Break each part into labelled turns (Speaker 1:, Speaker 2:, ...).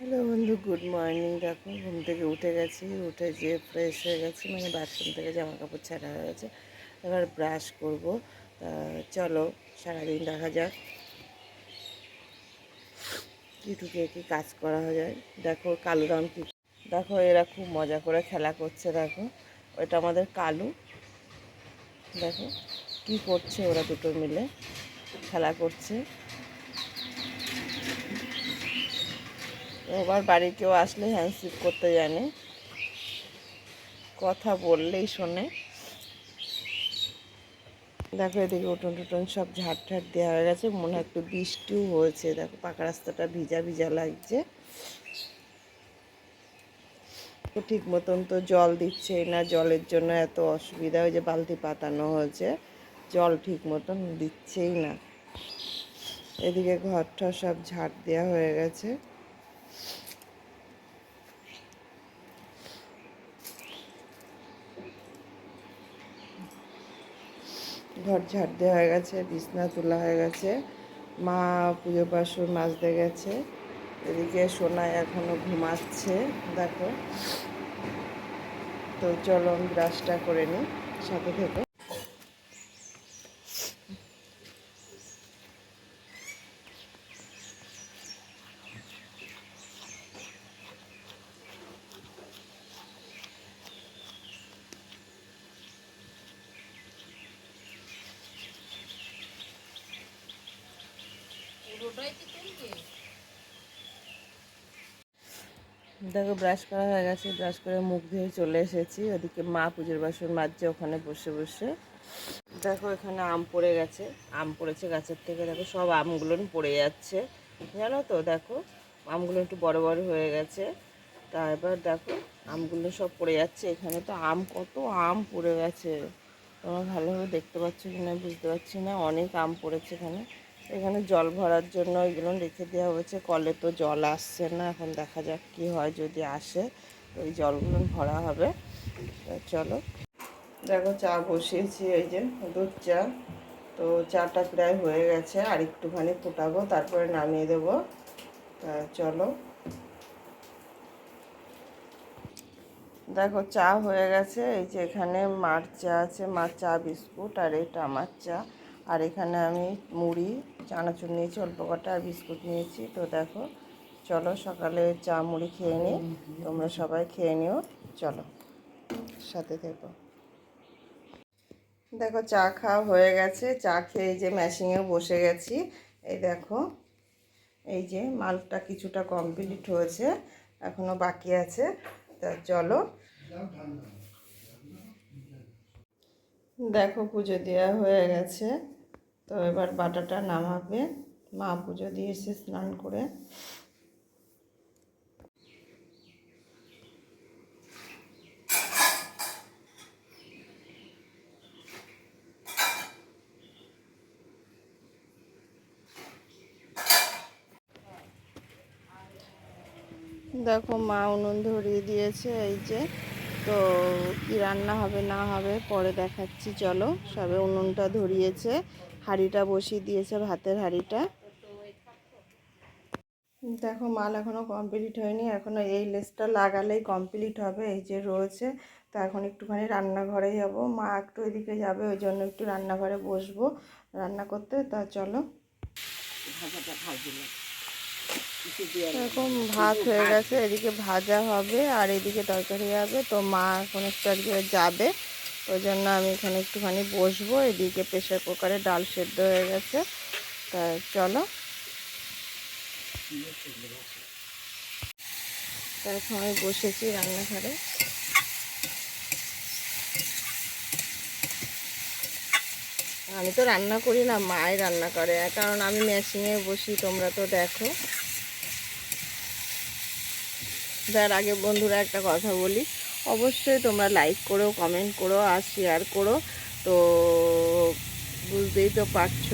Speaker 1: Hello বন্ধু, good morning. দেখো, ঘুম থেকে উঠে গেছি, উঠে যেয়ে ফ্রেশ হয়ে গেছি মানে বাথরুম থেকে জামা কাপড় ছাড়া হয়ে গেছে। এবার ব্রাশ করব। চলো, সারাদিন দেখা যাক। কী টুকে কী কাজ করা যায়। দেখো, কালু রাম কি দেখো, এরা খুব মজা করে খেলা করছে, দেখো। ওটা আমাদের কালু। দেখো, কি করছে ওরা দুটো মিলে। খেলা করছে। এবার বাড়ি কেউ আসলে হ্যান্ডশিপ করতে জানে। কথা বললেই শোনে। দেখো এদিকে উঠোন টুটন সব ঝাড় ঠাট দেওয়া হয়ে গেছে, মনে হয় একটু বৃষ্টিও হয়েছে। দেখো পাকা রাস্তাটা ভিজা ভিজা লাগছে। ঠিক মতন তো জল দিচ্ছে না, জলের জন্য এত অসুবিধা ওই যে বালতি পাতানো হয়েছে। জল ঠিক মতন দিচ্ছেই না। এদিকে ঘরটা সব ঝাড় দেওয়া হয়ে গেছে। ঘর ঝাড় দেওয়া হয়ে গেছে, বিছনা তোলা হয়ে গেছে, মা পুজো পাশুর মাজতে গেছে। এদিকে সোনায় এখনও ঘুমাচ্ছে, দেখো। তো চলো আমি ব্রাশটা করে নিই, সাথে থেকে। দেখো ব্রাশ করা হয়ে গেছে। ব্রাশ করে মুখ ধুয়ে চলে এসেছি। ওদিকে মা পুজোর বাসন মাজছে, ওখানে বসে বসে। দেখো, এখানে আম পড়ে গেছে। আম পড়েছে গাছের থেকে। দেখো, সব আমগুলো পড়ে যাচ্ছে। জানো তো, দেখো, আমগুলো একটু বড় বড় হয়ে গেছে। তা এবার দেখো, আমগুলো সব পড়ে যাচ্ছে। এখানে তো আম, কত আম পড়ে গেছে। তোমরা ভালোভাবে দেখতে পাচ্ছ কি না বুঝতে পারছি না। অনেক আম পড়েছে এখানে। এখানে জল ভরার জন্য এগুলো রেখে দেওয়া হয়েছে। কলে তো জল আসছে না, এখন দেখা যাক কি হয় যদি আসে। ওই জলগুলো ভরা হবে। চলো। দেখো চা বসিয়েছি, এই যে দুধ চা। তো চাটা প্রায় হয়ে গেছে, আর একটুখানি ফুটাবো, তারপরে নামিয়ে দেবো। তা চলো। দেখো চা হয়ে গেছে, এই যে এখানে মার চা আছে, মার চা, বিস্কুট, আর এটা আমার চা। আর এখানে আমি মুড়ি, চানাচুর নিয়েছি, অল্প কটা, আর বিস্কুট নিয়েছি। তো দেখো, চলো সকালে চা, মুড়ি খেয়ে নিই। তোমরা সবাই খেয়ে নিও, চলো। সাথে থেকো। দেখো, চা খাওয়া হয়ে গেছে। চা খেয়ে যে ম্যাশিংয়ে বসে গেছি। এই দেখো, এই যে মালটা কিছুটা কমপ্লিট হয়েছে এখনও বাকি আছে। তা চলো। দেখো, পুজো দেওয়া হয়ে গেছে। তো এবার বাটাটা নামাবে। মা পুজো দিয়েছে স্নান করে। দেখো মা উনুন ধরিয়ে দিয়েছে, এই যে। তো কি রান্না হবে না হবে পরে দেখাচ্ছি, চলো। সবে উনুনটা ধরিয়েছে। হাঁড়িটা বসিয়ে দিয়েছে ভাতের হাঁড়িটা। দেখো মাল এখনও কমপ্লিট হয়নি। এখনও এই লেসটা লাগালেই কমপ্লিট হবে। এই যে রয়েছে তো এখন একটুখানি রান্নাঘরে যাব। মা একটু এদিকে যাবে ওই জন্য একটু রান্নাঘরে বসবো রান্না করতে। তা চলো। এরকম ভাত হয়ে গেছে এদিকে ভাজা হবে আর এদিকে তরকারি হবে। তো মা এখন একটু যাবে। ওই জন্য আমি এখানে একটুখানি বসবো। এদিকে প্রেশার কুকারে ডাল সেদ্ধ হয়ে গেছে। তা চলো। এখন আমি বসেছি রান্নাঘরে। আমি তো রান্না করি না, মাই রান্না করে। কারণ আমি মেশিনে বসি, তোমরা তো দেখো। যার আগে বন্ধুরা একটা কথা বলি। অবশ্যই তোমরা লাইক করো কমেন্ট করো আর শেয়ার করো। তো বুঝতেই তো পারছ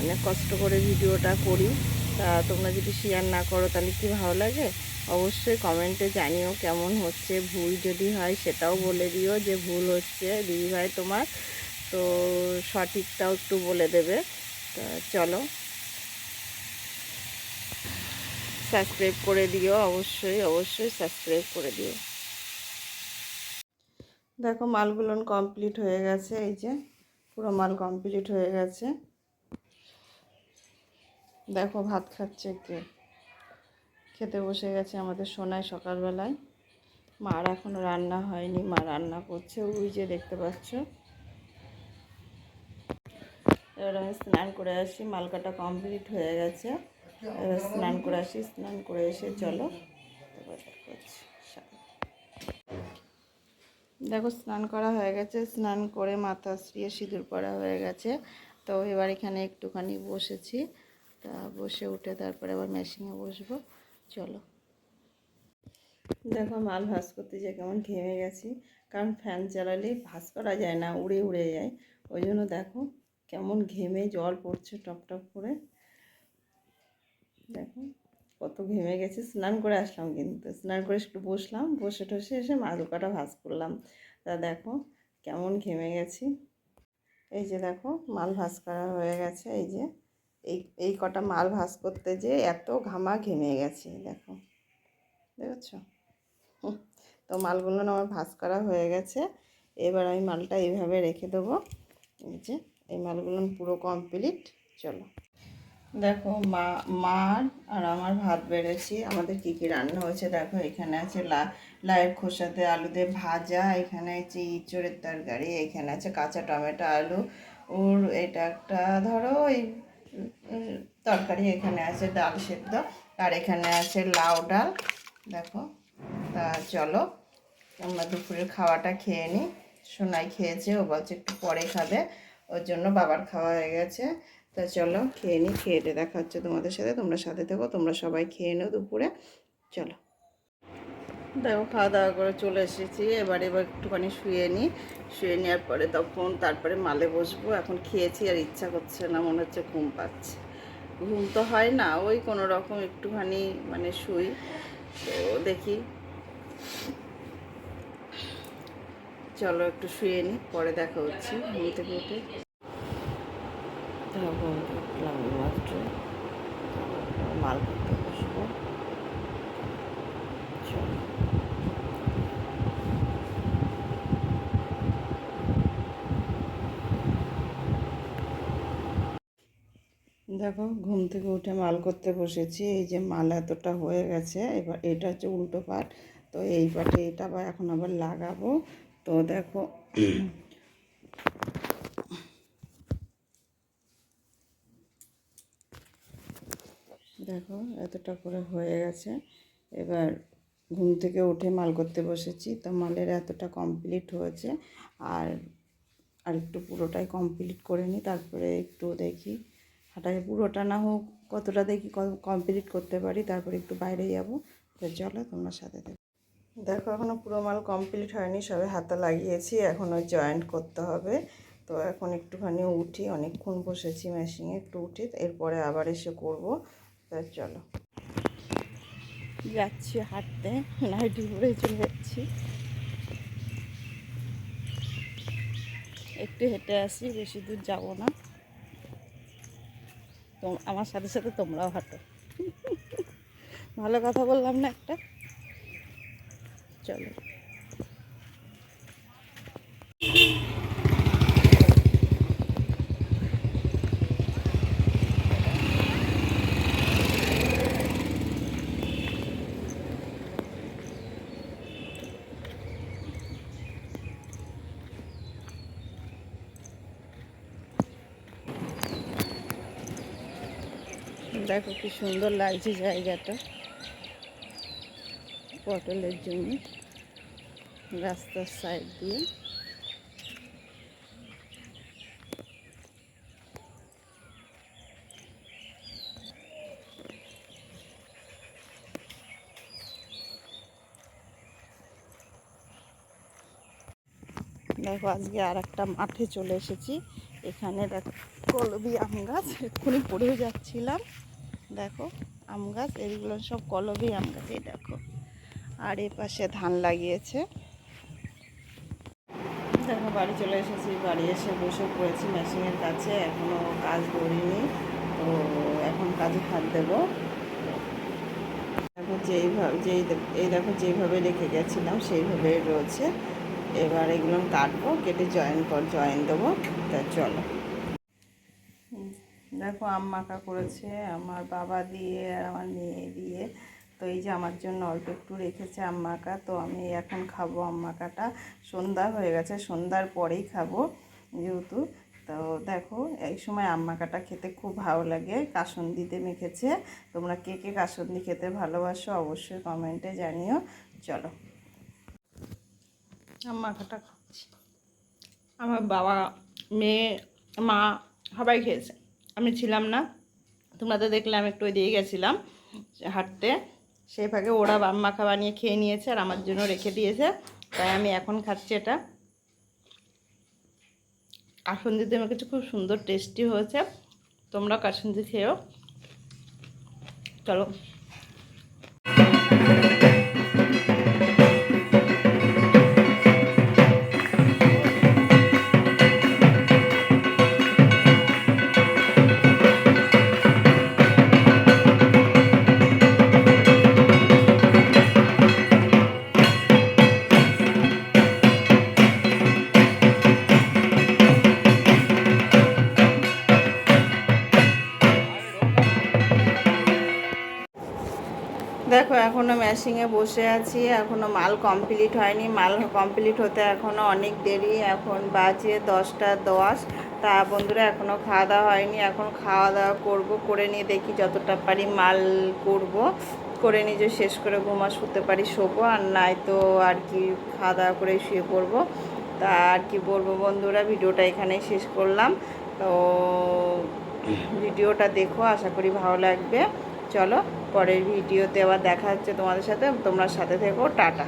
Speaker 1: অনেক কষ্ট করে ভিডিওটা করি। তা তোমরা যদি শেয়ার না করো, তাহলে কি ভালো লাগে? অবশ্যই কমেন্টে জানিও কেমন হচ্ছে, ভুল যদি হয় সেটাও বলে দিও যে ভুল হচ্ছে দিদিভাই তোমার। তো সঠিকটাও একটু বলে দেবে। তা চলো। সাবস্ক্রাইব করে দিও, অবশ্যই অবশ্যই সাবস্ক্রাইব করে দিও। দেখো মালগুলো কমপ্লিট হয়ে গেছে, এই যে পুরো মাল কমপ্লিট হয়ে গেছে। দেখো ভাত খাচ্ছে কে? খেতে বসে গেছে আমাদের সোনায় সকালবেলায়। মার এখনও রান্না হয়নি, মা রান্না করছে, ওই যে দেখতে পাচ্ছ। এবার আমি স্নান করে আসি, মালকাটা কমপ্লিট হয়ে গেছে। এবার স্নান করে আসি, স্নান করে এসে চলো। দেখা, স্নান করা হয়ে গেছে। স্নান করে মাথা শ্রিয়ে সিঁদুর পরা হয়ে গেছে। তো এবার এখানে একটুখানি বসেছি। তা বসে উঠে তারপরে আবার মেশিনে বসবো। চলো। দেখো, মাল ভাজ করতে যে কেমন ঘেমে গেছি। কারণ ফ্যান চালালে ভাজ করা যায় না, উড়ে উড়ে যায়। ওই জন্য দেখো, কেমন ঘেমে জল পড়ছে টপ টপ করে। দেখো। কত ঘেমে গেছে, স্নান করে আসলাম কিন্তু। স্নান করে একটু বসলাম, বসে টসে এসে মাদুকাটা ভাজ করলাম। তা দেখো কেমন ঘেমে গেছি। এই যে দেখো মাল ভাজ করা হয়ে গেছে, এই যে। এই এই কটা মাল ভাজ করতে যে এত ঘামা ঘেমে গেছে, দেখো। দেখেছ? তো মালগুলো আমার ভাজ করা হয়ে গেছে। এবার আমি মালটা এইভাবে রেখে দেবো। এই যে, এই মালগুলো পুরো কমপ্লিট চলো। দেখো, মা, মার আর আমার ভাত বেড়েছি। আমাদের কি কি রান্না হয়েছে দেখো, এখানে আছে লা লায়ের খোসাতে আলু দিয়ে ভাজা, এখানে আছে ইঁচড়ের তরকারি, এখানে আছে কাঁচা টমেটো আলু, ওর এটা একটা ধরো ওই তরকারি, এখানে আছে ডাল সেদ্ধ, আর এখানে আছে লাউ ডাল। দেখো, তা চলো, আমরা দুপুরের খাওয়াটা খেয়ে নিই। সোনাই খেয়েছে, ও বলছে একটু পরে খাবে, ওর জন্য বাবার খাওয়া হয়ে গেছে। তা চলো খেয়ে নিই খেয়ে দেখা হচ্ছে তোমাদের সাথে। তোমরা সাথে থেকো, তোমরা সবাই খেয়ে নিও দুপুরে। চলো। দেখো, খাওয়া দাওয়া করে চলে এসেছি। এবার এবার একটুখানি শুয়ে নিই শুয়ে নেওয়ার পরে তখন তারপরে মালে বসবো। এখন খেয়েছি আর ইচ্ছা করছে না, মনে হচ্ছে ঘুম পাচ্ছে। ঘুম তো হয় না, ওই কোনো রকম একটুখানি মানে শুই। তো দেখি। চলো একটু শুয়ে নিই পরে দেখা হচ্ছে। ঘুম থেকে উঠে। তখন উঠলাম মাত্র মাল করতে বসবো। দেখো, ঘুম থেকে উঠে মাল করতে বসেছি। এই যে মাল এতটা হয়ে গেছে, এবার এটা হচ্ছে উল্টো পাট। তো এই পাটে এটা আবার এখন আবার লাগাবো। তো দেখো দেখো, এতটা করে হয়ে গেছে। এবার ঘুম থেকে উঠে মাল করতে বসেছি। তো মালের এতটা কমপ্লিট হয়েছে। আর আর একটু পুরোটাই কমপ্লিট করে নিই, তারপরে একটু দেখি। হাঁটাকে পুরোটা না হোক, কতটা দেখি কমপ্লিট করতে পারি, তারপরে একটু বাইরে যাব। তো চলো তোমার সাথে দেখো দেখো এখনও পুরো মাল কমপ্লিট হয়নি, সবে হাতে লাগিয়েছি এখনও জয়েন্ট করতে হবে। তো এখন একটুখানি উঠি, অনেকক্ষণ বসেছি মেশিনে একটু উঠি, এরপরে আবার এসে করব। তা চলো। যাচ্ছি হাঁটতে, নাইটি পরে চলে যাচ্ছি। একটু হেঁটে আসি, বেশি দূর যাব না। আমার সাথে সাথে তোমরাও হাঁটো। ভালো কথা বললাম না একটা? চলো। দেখো কি সুন্দর লাগছে জায়গাটা। পটলের জন্য রাস্তার সাইড দিয়ে। দেখো আজকে আর একটা মাঠে চলে এসেছি। এখানে দেখো কলবি আম গাছ, এক্ষুনি পড়েও যাচ্ছিলাম। দেখো, আম গাছ, এগুলো সব কলবি আম গাছ, এই দেখো। আর এ পাশে ধান লাগিয়েছে। দেখো, বাড়ি চলে এসেছি, বাড়ি এসে বসে পড়েছি মেশিনের কাছে এখনও কাজ করিনি, তো এখন কাজে হাত দেবো। দেখো যেইভাবে যেই এই দেখো, যেইভাবে রেখে গেছিলাম সেইভাবে রয়েছে। এবার এগুলো কাটবো, কেটে জয়েন কর জয়েন দেবো। তা চলো। দেখো আম মাখা করেছে, আমার বাবা দিয়ে আর আমার মেয়ে দিয়ে। তো এই যে আমার জন্য অল্প একটু রেখেছে আম মাখা তো আমি এখন খাব আম মাখাটা সন্ধ্যা হয়ে গেছে, সন্ধ্যার পরেই খাব যেহেতু। তো দেখো, এই সময় আম মাখাটা খেতে খুব ভালো লাগে, কাসন্দিতে মেখেছে। তোমরা কে কে কাসন্দি খেতে ভালোবাসো অবশ্যই কমেন্টে জানিও। চলো। আম মাখাটা খাচ্ছি। আমার বাবা, মেয়ে, মা সবাই খেয়েছে। আমি ছিলাম না। তোমরা তো দেখলে আমি একটু দিয়ে গেছিলাম হাঁটতে। সেই ফাঁকে ওরা মাখা বানিয়ে খেয়ে নিয়েছে আর আমার জন্য রেখে দিয়েছে। তাই আমি এখন খাচ্ছি এটা। কাসন্দিতে আমার কাছে খুব সুন্দর টেস্টি হয়েছে। তোমরা কাসন্দি খেয়েও। চলো। এখনও বসে আছি এখনও মাল কমপ্লিট হয়নি। মাল কমপ্লিট হতে এখনও অনেক দেরি, এখন বাজে দশটা দশ। তা বন্ধুরা এখনও খাওয়া দাওয়া হয়নি। এখন খাওয়া দাওয়া করব, করে নিয়ে দেখি যতটা পারি মাল করব। করে নিজে শেষ করে ঘুমা শুতে পারি শোবো, আর নাই তো আর কি খাওয়া দাওয়া করে শুয়ে পড়ব। তা আর কি বলব বন্ধুরা, ভিডিওটা এখানেই শেষ করলাম। তো ভিডিওটা দেখো, আশা করি ভালো লাগবে। চলো পরের ভিডিওতে আবার দেখা হচ্ছে তোমাদের সাথে। তোমরা সাথে থেকো টাটা।